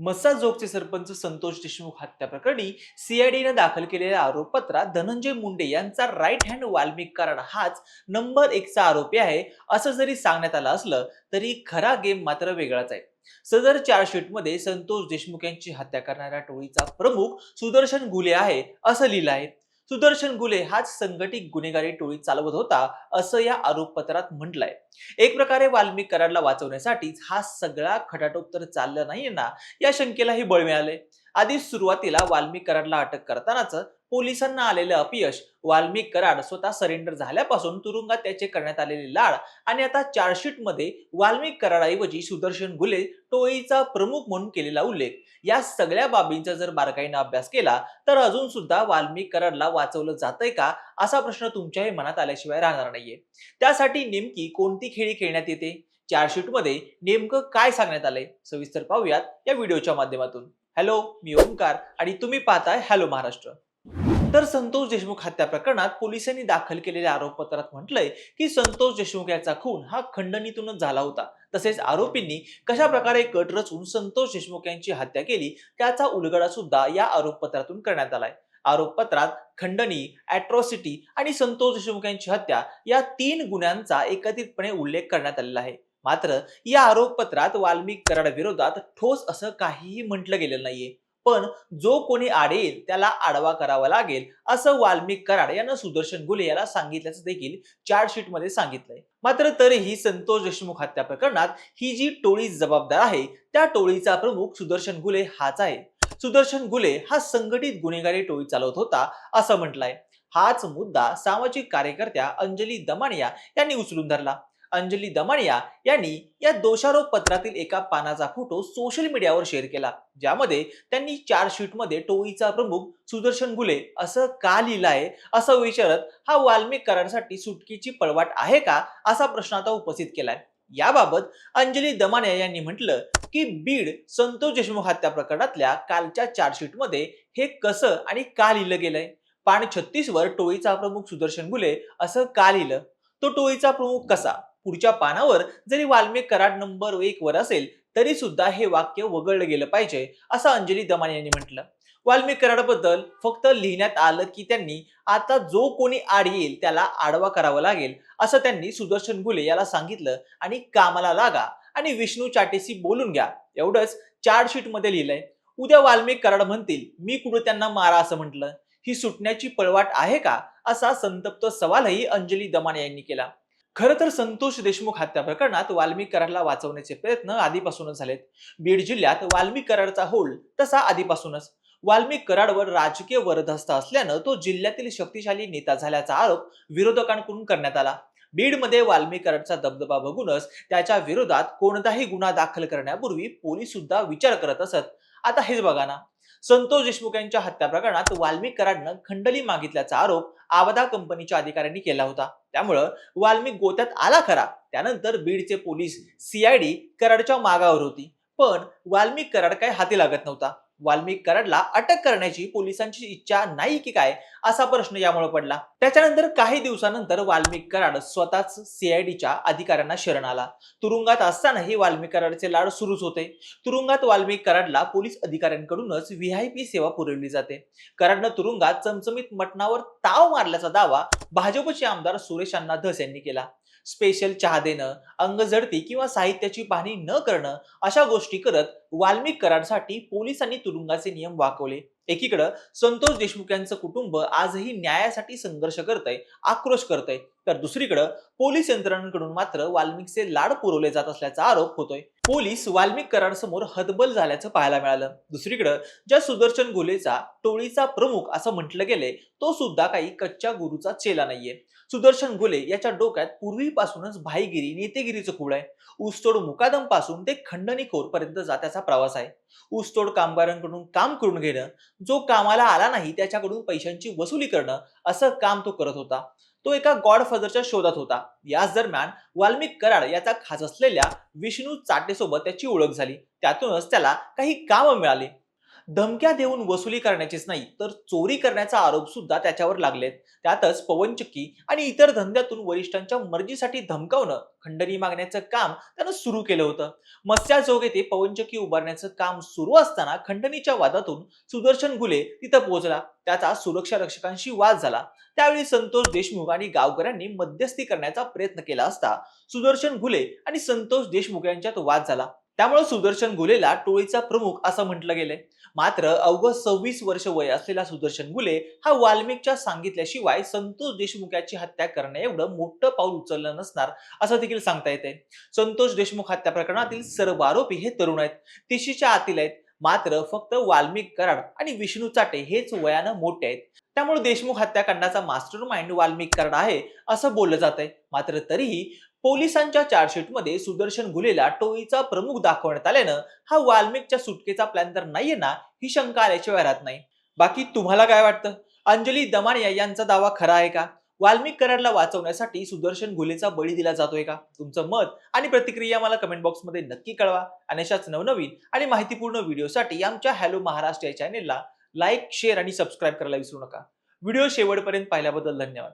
मसाजोगचे सरपंच संतोष देशमुख हत्या प्रकरणी सीआयडीनं दाखल केलेल्या आरोपपत्रात धनंजय मुंडे यांचा राईट हँड वाल्मिक कराड हाच नंबर एकचा आरोपी आहे असं जरी सांगण्यात आलं असलं तरी खरा गेम मात्र वेगळाच आहे. सदर चार्जशीटमध्ये संतोष देशमुख यांची हत्या करणाऱ्या टोळीचा प्रमुख सुदर्शन गुले आहे असं लिहिलं आहे. सुदर्शन गुले हाच संघटित गुन्हेगारी टोळी चालवत होता असं या आरोपपत्रात म्हटलंय. एक प्रकारे वाल्मिक कराडला वाचवण्यासाठीच हा सगळा खटाटोप तर चालला नाहीये ना या शंकेलाही बळ मिळाले आधी सुरुवातीला वाल्मिक कराडला अटक करतानाच पोलिसांना आलेलं अपयश वाल्मिक कराड स्वतः सरेंडर झाल्यापासून तुरुंगात त्याचे करण्यात आलेले लाड आणि आता चार्जशीटमध्ये वाल्मिक कराडाऐवजी सुदर्शन गुले टोळीचा प्रमुख म्हणून केलेला उल्लेख. या सगळ्या बाबींचा जर बारकाईनं अभ्यास केला तर अजून सुद्धा वाल्मिक कराडला वाचवलं जातंय का? असा प्रश्न तुमच्याही मनात आल्याशिवाय राहणार नाहीये. त्यासाठी नेमकी कोणती खेळी खेळण्यात येते? चार्जशीटमध्ये नेमकं काय सांगण्यात आलंय? सविस्तर पाहूयात या व्हिडिओच्या माध्यमातून. हॅलो मी ओंकार आणि तुम्ही पाहताय हॅलो महाराष्ट्र. तर संतोष देशमुख हत्या प्रकरणात पोलिसांनी दाखल केलेल्या आरोपपत्रात म्हटलंय की संतोष देशमुख याचा खून हा खंडणीतूनच झाला होता. तसेच आरोपींनी कशा प्रकारे कट रचून संतोष देशमुख यांची हत्या केली त्याचा उलगडा सुद्धा या आरोपपत्रातून करण्यात आलाय. आरोपपत्रात खंडणी अॅट्रॉसिटी आणि संतोष देशमुख यांची हत्या या तीन गुन्ह्यांचा एकत्रितपणे उल्लेख करण्यात आलेला आहे. मात्र या आरोपपत्रात वाल्मिक कराड विरोधात ठोस असं काहीही म्हटलं गेलेलं नाहीये. पण जो कोणी आडेल त्याला आडवा करावा लागेल असं वाल्मिक कराड यानं सुदर्शन गुले याला सांगितल्याचं देखील चार्जशीटमध्ये सांगितलंय. मात्र तरीही संतोष देशमुख हत्या प्रकरणात ही जी टोळी जबाबदार आहे त्या टोळीचा प्रमुख सुदर्शन गुले हाच आहे. सुदर्शन गुले हा संघटित गुन्हेगारी टोळी चालवत होता असं म्हटलंय. हाच मुद्दा सामाजिक कार्यकर्त्या अंजली दमानिया यांनी उचलून धरला. अंजली दमानिया यांनी या दोषारोप पत्रातील एका पानाचा फोटो सोशल मीडियावर शेअर केला. ज्यामध्ये त्यांनी चार्जशीटमध्ये टोळीचा प्रमुख सुदर्शन गुले असं का लिहिलं आहे असं विचारत हा वाल्मिक करारासाठी सुटकीची पळवाट आहे का असा प्रश्न आता उपस्थित केलाय. याबाबत अंजली दमानिया यांनी म्हटलं की बीड संतोष देशमुख हत्या प्रकरणातल्या कालच्या चार्जशीटमध्ये हे कसं आणि का लिहिलं गेलंय? पान छत्तीस वर टोळीचा प्रमुख सुदर्शन गुले असं का लिहिलं? तो टोळीचा प्रमुख कसा? पुढच्या पानावर जरी वाल्मिक कराड नंबर एक वर असेल तरी सुद्धा हे वाक्य वगळलं गेलं पाहिजे असं अंजली दमाने यांनी म्हटलं. वाल्मिक कराडबद्दल फक्त लिहिण्यात आलं की त्यांनी आता जो कोणी आड येईल त्याला आडवा करावा लागेल असं त्यांनी सुदर्शन गुले याला सांगितलं. आणि कामाला लागा आणि विष्णू चाटेशी बोलून घ्या. एवढंच चार्जशीटमध्ये लिहिलंय. उद्या वाल्मिक कराड म्हणतील मी कुठं त्यांना मारा असं म्हटलं. ही सुटण्याची पळवाट आहे का? असा संतप्त सवालही अंजली दमाने यांनी केला. खरं तर संतोष देशमुख हत्या प्रकरणात वाल्मिक कराडला वाचवण्याचे प्रयत्न आधीपासूनच झालेत. बीड जिल्ह्यात वाल्मिक कराडचा होल्ड तसा आधीपासूनच. वाल्मिक कराडवर राजकीय वरदहस्त असल्यानं तो जिल्ह्यातील शक्तिशाली नेता झाल्याचा आरोप विरोधकांकडून करण्यात आला. बीडमध्ये वाल्मिक कराडचा दबदबा बघूनच त्याच्या विरोधात कोणताही गुन्हा दाखल करण्यापूर्वी पोलीस सुद्धा विचार करत असत. आता हेच बघा ना. संतोष देशमुख यांच्या हत्या प्रकरणात वाल्मिक कराडनं खंडणी मागितल्याचा आरोप आवदा कंपनीच्या अधिकाऱ्यांनी केला होता. त्यामुळं वाल्मिक गोत्यात आला खरा. त्यानंतर बीडचे पोलीस सीआयडी कराडच्या मागावर होती. पण वाल्मिक कराड काही हाती लागत नव्हता. वाल्मिक कराडला अटक करण्याची पोलिसांची इच्छा नाही की काय असा प्रश्न यामुळे पडला. त्याच्यानंतर काही दिवसानंतर वाल्मिक कराड स्वतःच सीआयडीच्या अधिकाऱ्यांना शरण आला. तुरुंगात असतानाही वाल्मिक कराडचे लाड सुरूच होते. तुरुंगात वाल्मिक कराडला पोलीस अधिकाऱ्यांकडूनच व्हीआयपी सेवा पुरवली जाते. कराडनं तुरुंगात चमचमीत मटणावर ताव मारल्याचा दावा भाजपचे आमदार सुरेश अण्णा धस यांनी केला. स्पेशल चहा देणं अंगझडती किंवा साहित्याची पाहणी न करणं अशा गोष्टी करत वाल्मिक करारसाठी पोलिसांनी तुरुंगाचे नियम वाकवले. एकीकडं संतोष देशमुख यांचं कुटुंब आजही न्यायासाठी संघर्ष करतंय आक्रोश करतंय. तर दुसरीकडं पोलीस यंत्रणांकडून मात्र वाल्मिकचे लाड पुरवले जात असल्याचा आरोप होतोय. पोलीस वाल्मिक कराड समोर हतबल झाल्याचं पाहायला मिळालं. दुसरीकडं ज्या सुदर्शन गोलेचा टोळीचा प्रमुख असं म्हटलं गेले तो सुद्धा काही कच्च्या गुरुचा चेला नाहीये. सुदर्शन गुले याच्या डोक्यात पूर्वीपासूनच भाईगिरी नेतेगिरीचं खूळ आहे. ऊसतोड मुकादमपासून ते खंडणीखोर पर्यंत जात्याचा प्रवास आहे. ऊसतोड कामगारांकडून काम करून घेणं जो कामाला आला नाही त्याच्याकडून पैशांची वसुली करणं असं काम तो करत होता. तो एका गॉडफादरच्या शोधात होता. याच दरम्यान वाल्मिक कराड याचा खास असलेल्या विष्णू चाटेसोबत त्याची ओळख झाली. त्यातूनच त्याला काही कामं मिळाली. धमक्या देऊन वसुली करण्याचीच नाही तर चोरी करण्याचा आरोप सुद्धा त्याच्यावर लागलेत. त्यातच पवनचक्की आणि इतर धंद्यातून वरिष्ठांच्या मर्जीसाठी धमकावणं खंडणी मागण्याचं काम त्यानं सुरू केलं होतं. मत्स्याजोग येथे पवनचक्की उभारण्याचं काम सुरू असताना खंडणीच्या वादातून सुदर्शन घुले तिथं पोहोचला. त्याचा सुरक्षा रक्षकांशी वाद झाला. त्यावेळी संतोष देशमुख आणि गावकऱ्यांनी मध्यस्थी करण्याचा प्रयत्न केला असता सुदर्शन घुले आणि संतोष देशमुख यांच्यात वाद झाला. त्यामुळे सुदर्शन गुलेला टोळीचा प्रमुख असं म्हटलं गेलंय. मात्र अवघ सव्वीस वर्ष वय असलेला सुदर्शन गुले हा वाल्मिकच्या सांगितल्याशिवाय संतोष देशमुखाची हत्या करण्या एवढं मोठं पाऊल उचललं नसणार असं देखील सांगता येते संतोष देशमुख हत्या प्रकरणातील सर्व आरोपी हे तरुण आहेत. तिशीच्या आतील आहेत. मात्र फक्त वाल्मिक कराड आणि विष्णू चाटे हेच वयानं मोठे आहेत. त्यामुळे देशमुख हत्याकांडाचा मास्टर माइंड वाल्मिक कराड आहे असं बोललं जात आहे मात्र तरीही पोलिसांच्या चार्जशीटमध्ये सुदर्शन घुलेला टोळीचा प्रमुख दाखवण्यात आल्यानं हा वाल्मिकच्या सुटकेचा प्लॅन तर नाहीये ना ही शंका आल्याशिवाय राहत नाही. बाकी तुम्हाला काय वाटतं? अंजली दमानिया यांचा दावा खरा आहे का? वाल्मिक कराडला वाचवण्यासाठी सुदर्शन गुलेचा बळी दिला जातोय का? तुमचं मत आणि प्रतिक्रिया मला कमेंट बॉक्समध्ये नक्की कळवा. आणि अशाच नवनवीन आणि माहितीपूर्ण व्हिडिओसाठी आमच्या हॅलो महाराष्ट्र या चॅनेलला लाईक शेअर आणि सबस्क्राईब करायला विसरू नका. व्हिडिओ शेवटपर्यंत पाहिल्याबद्दल धन्यवाद.